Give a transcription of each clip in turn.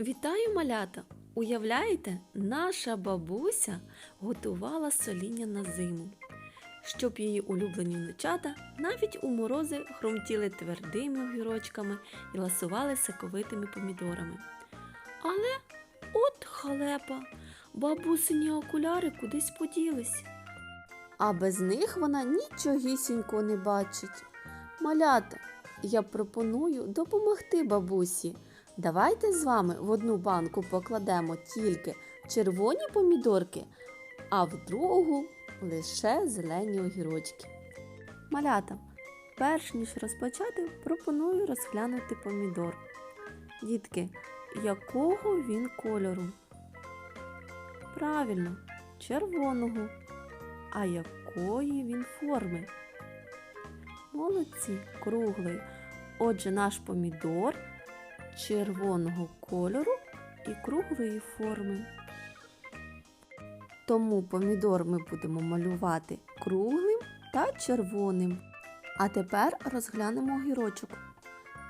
Вітаю малята! Уявляєте, наша бабуся готувала соління на зиму, щоб її улюблені внучата навіть у морози хрумтіли твердими огірочками і ласували соковитими помідорами. Але от халепа, бабусині окуляри кудись поділись. А без них вона нічогісінько не бачить. Малята, я пропоную допомогти бабусі. Давайте з вами в одну банку покладемо тільки червоні помідорки, а в другу лише зелені огірочки. Малята, перш ніж розпочати, пропоную розглянути помідор. Дітки, якого він кольору? Правильно, червоного. А якої він форми? Молодці, круглої. Отже, наш помідор червоного кольору і круглої форми. Тому помідор ми будемо малювати круглим та червоним. А тепер розглянемо огірочок.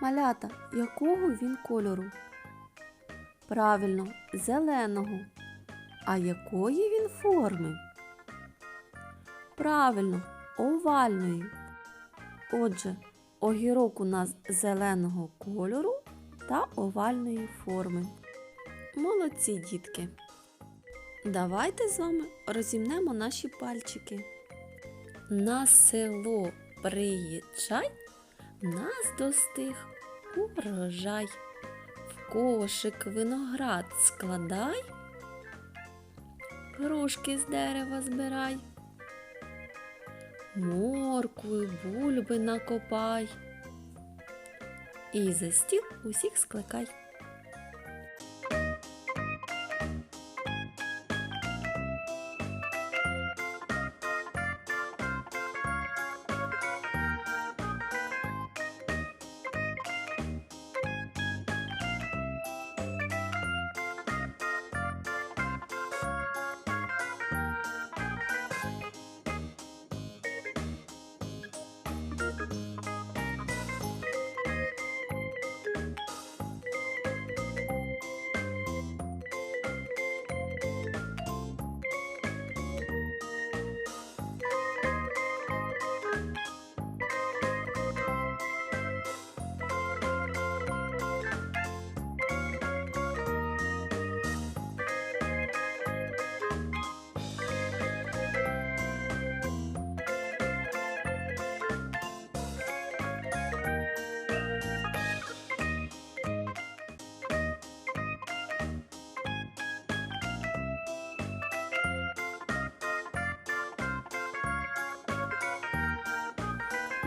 Малята, якого він кольору? Правильно, зеленого. А якої він форми? Правильно, овальної. Отже, огірок у нас зеленого кольору та овальної форми. Молодці дітки! Давайте з вами розімнемо наші пальчики. На село приїжджай, нас достиг урожай. В кошик виноград складай, грушки з дерева збирай, моркви, бульби накопай і за стіл усіх скликай.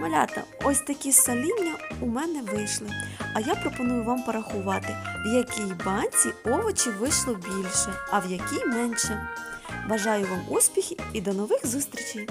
Малята, ось такі соління у мене вийшли. А я пропоную вам порахувати, в якій банці овочів вийшло більше, а в якій менше. Бажаю вам успіхів і до нових зустрічей!